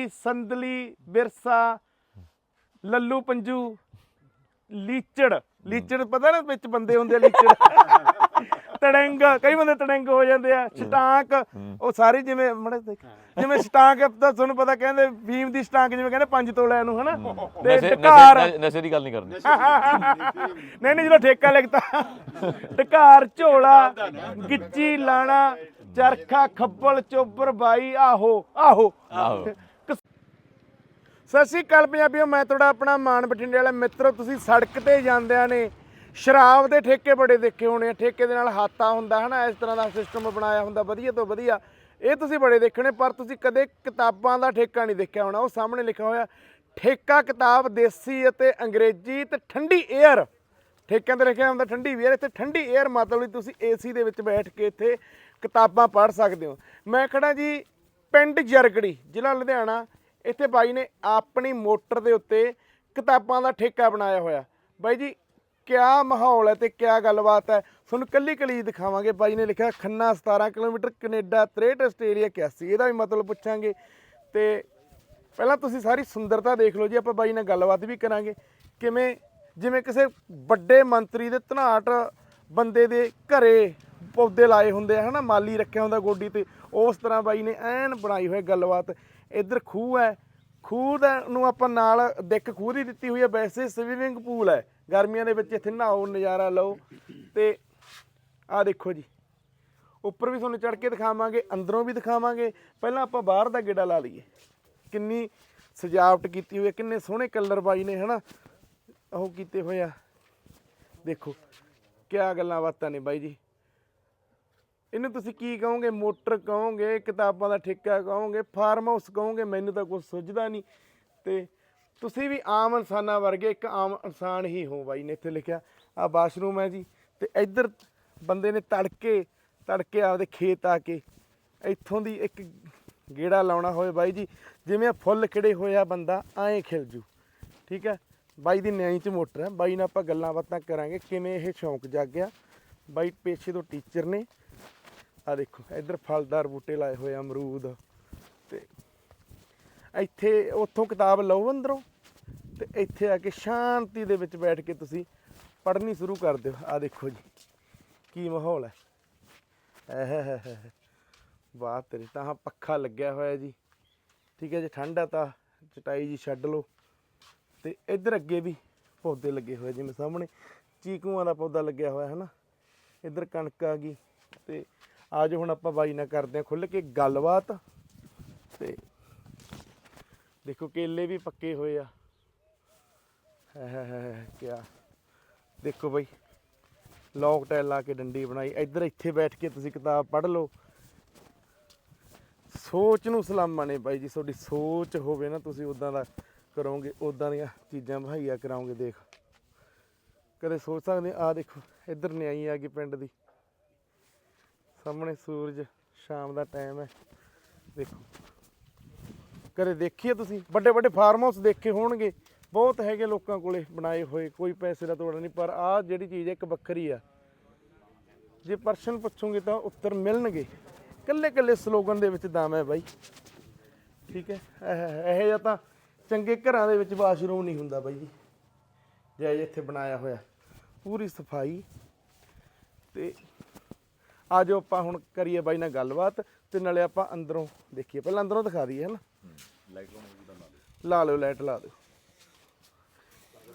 ਮੱਲੀ ਸੰਦਲੀ ਬਿਰਸਾ ਲੱਲੂ ਪੰਜੂ ਲੀਚੜ। ਲੀਚੜ ਪਤਾ ਨਾ ਵਿੱਚ ਬੰਦੇ ਹੁੰਦੇ ਆ ਲੀਚੜ। ਤੜੰਗ ਕਈ ਬੰਦੇ ਤੜੰਗ ਹੋ ਜਾਂਦੇ ਆ ਛਟਾਂਕ ਉਹ ਸਾਰੇ ਜਿਵੇਂ ਮੜੇ ਜਿਵੇਂ ਛਟਾਂਕ ਤਾਂ ਤੁਹਾਨੂੰ ਪਤਾ ਕਹਿੰਦੇ ਭੀਮ ਦੀ ਛਟਾਂਕ ਜਿਵੇਂ ਕਹਿੰਦੇ ਪੰਜ ਤੋਲਿਆਂ ਨੂੰ ਹਨਾ? ਤੇ ਨਸ਼ੇ ਢਕਾਰ। ਨਸ਼ੇ- ਨਸ਼ੇ ਦੀ ਗੱਲ ਨਹੀਂ ਕਰਨੀ। ਨਹੀਂ ਨਹੀਂ ਜਦੋਂ ਠੇਕਾ ਲਿਖਤਾ ਢਕਾਰ ਝੋਲਾ ਗਿੱਚੀ ਲਾਣਾ ਚਰਖਾ ਖੱਬਲ ਚੋਬਰ ਬਾਈ ਆਹੋ ਆਹੋ। ਆਹੋ। ਸਤਿ ਸ਼੍ਰੀ ਅਕਾਲ ਪੰਜਾਬੀਓ, ਮੈਂ ਤੁਹਾਡਾ ਆਪਣਾ ਮਾਨ ਬਠਿੰਡੇ ਵਾਲਾ ਮਿੱਤਰ। ਤੁਸੀਂ ਸੜਕ ਤੇ ਜਾਂਦਿਆਂ ਨੇ ਸ਼ਰਾਬ ਦੇ ਠੇਕੇ ਬੜੇ ਦੇਖੇ ਹੋਣੇ ਆ। ਠੇਕੇ ਦੇ ਨਾਲ ਹਾਤਾ ਹੁੰਦਾ, ਹਨਾ? ਇਸ ਤਰ੍ਹਾਂ ਦਾ ਸਿਸਟਮ ਬਣਾਇਆ ਹੁੰਦਾ, ਵਧੀਆ ਤੋਂ ਵਧੀਆ। ਇਹ ਤੁਸੀਂ ਬੜੇ ਦੇਖਣੇ ਪਰ ਤੁਸੀਂ ਕਦੇ ਕਿਤਾਬਾਂ ਦਾ ਠੇਕਾ ਨਹੀਂ ਦੇਖਿਆ ਹੋਣਾ। ਉਹ ਸਾਹਮਣੇ ਲਿਖਿਆ ਹੋਇਆ, ਠੇਕਾ ਕਿਤਾਬ ਦੇਸੀ ਅਤੇ ਅੰਗਰੇਜ਼ੀ ਤੇ ਠੰਡੀ 에ਅਰ ਠੇਕਿਆਂ ਤੇ ਲਿਖਿਆ ਹੁੰਦਾ ਠੰਡੀ ਵੇਅਰ ਇੱਥੇ ਠੰਡੀ 에ਅਰ ਮਤਲਬ ਵੀ ਤੁਸੀਂ ਏਸੀ ਦੇ ਵਿੱਚ ਬੈਠ ਕੇ ਇੱਥੇ ਕਿਤਾਬਾਂ ਪੜ੍ਹ ਸਕਦੇ ਹੋ। ਮੈਂ ਖੜਾ ਜੀ, ਪਿੰਡ ਜਰਗੜੀ, ਜ਼ਿਲ੍ਹਾ ਲੁਧਿਆਣਾ। ਇੱਥੇ ਬਾਈ ਨੇ ਆਪਣੀ ਮੋਟਰ ਦੇ ਉੱਤੇ ਕਿਤਾਬਾਂ ਦਾ ਠੇਕਾ ਬਣਾਇਆ ਹੋਇਆ। ਬਾਈ ਜੀ, ਕਿਆ ਮਾਹੌਲ ਹੈ ਤੇ ਕਿਆ ਗੱਲਬਾਤ ਹੈ? ਤੁਹਾਨੂੰ ਕੱਲੀ ਕਲੀ ਦਿਖਾਵਾਂਗੇ। ਬਾਈ ਨੇ ਲਿਖਿਆ, ਖੰਨਾ 17 ਕਿਲੋਮੀਟਰ, ਕੈਨੇਡਾ 63 ਆਸਟ੍ਰੇਲੀਆ 81 ਇਹਦਾ ਵੀ ਮਤਲਬ ਪੁੱਛਾਂਗੇ। ਤੇ ਪਹਿਲਾਂ ਤੁਸੀਂ ਸਾਰੀ ਸੁੰਦਰਤਾ ਦੇਖ ਲਓ ਜੀ, ਆਪਾਂ ਬਾਈ ਨਾਲ ਗੱਲਬਾਤ ਵੀ ਕਰਾਂਗੇ। ਕਿਵੇਂ, ਜਿਵੇਂ ਕਿਸੇ ਵੱਡੇ ਮੰਤਰੀ ਦੇ ਧਨਾਟ ਬੰਦੇ ਦੇ ਘਰੇ ਪੌਦੇ ਲਾਏ ਹੁੰਦੇ ਆ, ਹਨਾ? ਮਾਲੀ ਰੱਖਿਆ ਹੁੰਦਾ ਗੋਡੀ ਤੇ। ਉਸ ਤਰ੍ਹਾਂ ਬਾਈ ਨੇ ਐਨ ਬਣਾਈ ਹੋਈ ਗੱਲਬਾਤ। ਇੱਧਰ ਖੂਹ ਹੈ। ਖੂਹ ਦਾ ਨੂੰ ਆਪਾਂ ਨਾਲ ਦਿੱਕ ਖੂਹ ਦੀ ਦਿੱਤੀ ਹੋਈ ਹੈ। ਵੈਸੇ ਸਵੀਮਿੰਗ ਪੂਲ ਹੈ। ਗਰਮੀਆਂ ਦੇ ਵਿੱਚ ਇੱਥੇ ਨਹਾਓ, ਨਜ਼ਾਰਾ ਲਓ। ਤੇ ਆਹ ਦੇਖੋ ਜੀ। ਉੱਪਰ ਵੀ ਤੁਹਾਨੂੰ ਚੜ ਕੇ ਦਿਖਾਵਾਂਗੇ, ਅੰਦਰੋਂ ਵੀ ਦਿਖਾਵਾਂਗੇ। ਪਹਿਲਾਂ ਆਪਾਂ ਬਾਹਰ ਦਾ ਗੇੜਾ ਲਾ ਲਈਏ। ਕਿੰਨੀ ਸਜਾਵਟ ਕੀਤੀ ਹੋਈ ਹੈ। ਕਿੰਨੇ ਸੋਹਣੇ ਕਲਰ ਬਾਈ ਨੇ, ਹਨਾ? ਉਹ ਕੀਤੇ ਹੋਏ ਆ। ਦੇਖੋ, ਕਿਆ ਗੱਲਾਂ ਬਾਤਾਂ ਨੇ ਬਾਈ ਜੀ। ਇਹਨੂੰ ਤੁਸੀਂ ਕੀ ਕਹੋਗੇ? ਮੋਟਰ ਕਹੋਗੇ? ਕਿਤਾਬਾਂ ਦਾ ਠੇਕਾ ਕਹੋਗੇ? ਫਾਰਮ ਹਾਊਸ ਕਹੋਗੇ? ਮੈਨੂੰ ਤਾਂ ਕੁਝ ਸੁੱਝਦਾ ਨਹੀਂ। ਤੇ ਤੁਸੀਂ ਵੀ ਆਮ ਇਨਸਾਨਾਂ ਵਰਗੇ ਇੱਕ ਆਮ ਇਨਸਾਨ ਹੀ ਹੋ ਬਾਈ ਨੇ ਇੱਥੇ ਲਿਖਿਆ। ਆ ਬਾਥਰੂਮ ਹੈ ਜੀ। ਤੇ ਇੱਧਰ ਬੰਦੇ ਨੇ ਤੜਕੇ ਤੜਕੇ ਆਪਦੇ ਖੇਤ ਆ ਕੇ ਇੱਥੋਂ ਦੀ ਇੱਕ ਗੇੜਾ ਲਾਉਣਾ ਹੋਵੇ ਬਾਈ ਜੀ। ਜਿਵੇਂ ਆਹ ਫੁੱਲ ਖਿੜੇ ਹੋਇਆ ਬੰਦਾ, ਐਂ ਖਿਲ ਜੂ। ਠੀਕ ਹੈ? ਬਾਈ ਦੀ ਨਿਆਈ ਚ ਮੋਟਰ ਹੈ। ਬਾਈ ਨਾਲ ਆਪਾਂ ਗੱਲਾਂ ਬਾਤਾਂ ਕਰਾਂਗੇ। ਕਿਵੇਂ ਇਹ ਸ਼ੌਂਕ ਜਾਗਿਆ? ਬਾਈ ਪੇਸ਼ੇ ਤੋਂ ਟੀਚਰ ਨੇ। ਆ ਦੇਖੋ, ਇੱਧਰ ਫਲਦਾਰ ਬੂਟੇ ਲਾਏ ਹੋਏ ਆ, ਅਮਰੂਦ ਤੇ ਇੱਥੇ ਉੱਥੋਂ ਕਿਤਾਬ ਲਓ ਅੰਦਰੋਂ ਤੇ ਇੱਥੇ ਆ ਕੇ ਸ਼ਾਂਤੀ ਦੇ ਵਿੱਚ ਬੈਠ ਕੇ ਤੁਸੀਂ ਪੜ੍ਹਨੀ ਸ਼ੁਰੂ ਕਰ ਦਿਓ। ਆ ਦੇਖੋ ਜੀ, ਕੀ ਮਾਹੌਲ ਹੈ। ਐ ਵਾਹ ਤੇਰੀ, ਤਾਂ ਆਹ ਪੱਖਾ ਲੱਗਿਆ ਹੋਇਆ ਜੀ। ਠੀਕ ਹੈ ਜੇ ਆ ਤਾਂ ਚਟਾਈ ਜੀ ਛੱਡ ਲਓ। ਤੇ ਇੱਧਰ ਅੱਗੇ ਵੀ ਪੌਦੇ ਲੱਗੇ ਹੋਏ ਜਿਵੇਂ ਸਾਹਮਣੇ ਚੀਕੂਆਂ ਦਾ ਪੌਦਾ ਲੱਗਿਆ ਹੋਇਆ, ਹੈ ਨਾ। ਇੱਧਰ ਕਣਕ ਆ ਗਈ ਤੇ ਆਜੋ ਹੁਣ ਆਪਾਂ ਬਾਈ ਨਾਲ ਕਰਦੇ ਹਾਂ ਖੁੱਲ ਕੇ ਗੱਲਬਾਤ। ਤੇ ਦੇਖੋ ਕੇਲੇ ਵੀ ਪੱਕੇ ਹੋਏ ਆ। ਕਿਆ। ਦੇਖੋ ਬਾਈ ਲੌਕ ਟਾਈਲ ਲਾ ਕੇ ਡੰਡੀ ਬਣਾਈ। ਇੱਧਰ ਇੱਥੇ ਬੈਠ ਕੇ ਤੁਸੀਂ ਕਿਤਾਬ ਪੜ੍ਹ ਲਓ। ਸੋਚ ਨੂੰ ਸਲਾਮਾਂ ਨੇ ਬਾਈ ਜੀ, ਤੁਹਾਡੀ ਸੋਚ ਹੋਵੇ ਨਾ, ਤੁਸੀਂ ਉਦਾਂ ਦਾ ਕਰੋਗੇ ਉਦਾਂ ਦੀਆਂ ਚੀਜ਼ਾਂ ਮੁਹੱਈਆ ਕਰਾਓਗੇ ਦੇਖ। ਕਦੇ ਸੋਚ ਸਕਦੇ ਆ ਦੇਖੋ, ਇੱਧਰ ਨਿਆਈ ਆ ਗਈ ਪਿੰਡ ਦੀ। ਸਾਹਮਣੇ ਸੂਰਜ, ਸ਼ਾਮ ਦਾ ਟਾਈਮ ਹੈ। ਦੇਖੋ। ਕਦੇ ਦੇਖੀਏ ਤੁਸੀਂ। ਵੱਡੇ ਵੱਡੇ ਫਾਰਮ ਹਾਊਸ ਦੇਖੇ ਹੋਣਗੇ। ਬਹੁਤ ਹੈਗੇ ਲੋਕਾਂ ਕੋਲੇ ਬਣਾਏ ਹੋਏ। ਕੋਈ ਪੈਸੇ ਦਾ ਤੋੜਾ ਨਹੀਂ। ਪਰ ਆਹ ਜਿਹੜੀ ਚੀਜ਼ ਹੈ, ਇੱਕ ਵੱਖਰੀ ਆ। ਜੇ ਪ੍ਰਸ਼ਨ ਪੁੱਛੋਗੇ ਤਾਂ ਉੱਤਰ ਮਿਲਣਗੇ। ਕੱਲੇ ਕੱਲੇ ਸਲੋਗਨ ਦੇ ਵਿੱਚ ਦਮ ਹੈ ਬਾਈ। ਠੀਕ ਹੈ। ਇਹ ਇਹ ਜਿਹਾ ਤਾਂ ਚੰਗੇ ਘਰਾਂ ਦੇ ਵਿੱਚ ਵਾਸ਼ਰੂਮ ਨਹੀਂ ਹੁੰਦਾ ਬਾਈ ਜੀ। ਜੇ ਇੱਥੇ ਬਣਾਇਆ ਹੋਇਆ। ਪੂਰੀ ਸਫ਼ਾਈ। ਤੇ ਆਜੋ ਆਪਾਂ ਹੁਣ ਕਰੀਏ ਬਾਈ ਨਾਲ ਗੱਲਬਾਤ ਤੇ ਨਾਲੇ ਆਪਾਂ ਅੰਦਰੋਂ ਦੇਖੀਏ। ਪਹਿਲਾਂ ਅੰਦਰੋਂ ਦਿਖਾ ਦਈਏ ਹਨਾ। ਲਾ ਲਿਓ ਲਾਈਟ ਲਾ ਦਿਓ।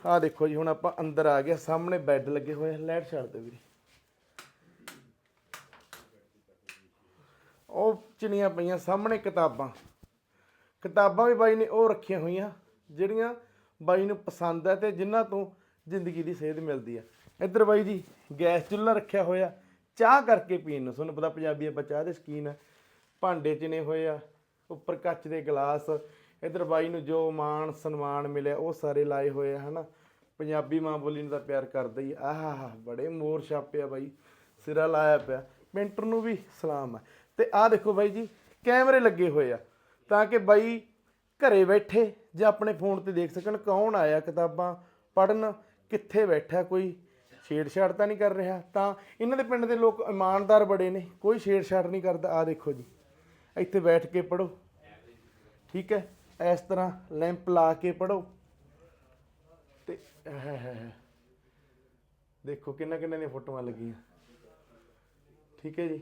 ਆਹ ਦੇਖੋ ਜੀ ਹੁਣ ਆਪਾਂ ਅੰਦਰ ਆ ਗਏ ਸਾਹਮਣੇ ਬੈੱਡ ਲੱਗੇ ਹੋਏ ਆ ਲਾਈਟ ਛੱਡ ਦਿਓ ਵੀਰੇ। ਉਹ ਚਿਣੀਆਂ ਪਈਆਂ ਸਾਹਮਣੇ ਕਿਤਾਬਾਂ। ਕਿਤਾਬਾਂ ਵੀ ਬਾਈ ਨੇ ਉਹ ਰੱਖੀਆਂ ਹੋਈਆਂ ਜਿਹੜੀਆਂ ਬਾਈ ਨੂੰ ਪਸੰਦ ਹੈ ਤੇ ਜਿਨ੍ਹਾਂ ਤੋਂ ਜ਼ਿੰਦਗੀ ਦੀ ਸੇਧ ਮਿਲਦੀ ਹੈ ਇੱਧਰ ਬਾਈ ਜੀ ਗੈਸ ਚੁੱਲ੍ਹਾ ਰੱਖਿਆ ਹੋਇਆ ਚਾਹ ਕਰਕੇ ਪੀਣ ਨੂੰ। ਤੁਹਾਨੂੰ ਪਤਾ ਪੰਜਾਬੀ ਆਪਾਂ ਚਾਹ ਦੇ ਸ਼ਕੀਨ ਆ। ਭਾਂਡੇ ਚਿਣੇ ਹੋਏ ਆ, ਉੱਪਰ ਕੱਚ ਦੇ ਗਲਾਸ। ਇੱਧਰ ਬਾਈ ਨੂੰ ਜੋ ਮਾਣ, ਸਨਮਾਨ ਮਿਲਿਆ, ਉਹ ਸਾਰੇ ਲਾਏ ਹੋਏ ਆ, ਹਨਾ। ਪੰਜਾਬੀ ਮਾਂ ਬੋਲੀ ਨੂੰ ਤਾਂ ਪਿਆਰ ਕਰਦਾ ਹੀ ਆਹ, ਬੜੇ ਮੋਰ ਛਾਪਿਆ ਬਾਈ। ਸਿਰਾ ਲਾਇਆ ਪਿਆ। ਪੈਂਟਰ ਨੂੰ ਵੀ ਸਲਾਮ ਆ। ਤੇ ਆਹ ਦੇਖੋ ਬਾਈ ਜੀ, ਕੈਮਰੇ ਲੱਗੇ ਹੋਏ ਆ। ਤਾਂ ਕਿ ਬਾਈ ਘਰੇ ਬੈਠੇ ਜਾਂ ਆਪਣੇ ਫੋਨ ਤੇ ਦੇਖ ਸਕਣ ਕੌਣ ਆਇਆ ਕਿਤਾਬਾਂ ਪੜਨ ਕਿੱਥੇ ਬੈਠਾ ਕੋਈ। ਛੇੜਛਾੜ ਤਾਂ ਨਹੀਂ ਕਰ ਰਿਹਾ। ਤਾਂ ਇਹਨਾਂ ਦੇ ਪਿੰਡ ਦੇ ਲੋਕ ਇਮਾਨਦਾਰ ਬੜੇ ਨੇ, ਕੋਈ ਛੇੜਛਾੜ ਨਹੀਂ ਕਰਦਾ। ਆ ਦੇਖੋ ਜੀ, ਇੱਥੇ ਬੈਠ ਕੇ ਪੜੋ ਠੀਕ ਹੈ, ਇਸ ਤਰ੍ਹਾਂ ਲੈਂਪ ਲਾ ਕੇ ਪੜੋ ਤੇ ਹੈ ਦੇਖੋ ਕਿੰਨਾ ਕਿੰਨਾ ਦੀਆਂ ਫੋਟੋਆਂ ਲੱਗੀਆਂ। ਠੀਕ ਹੈ ਜੀ।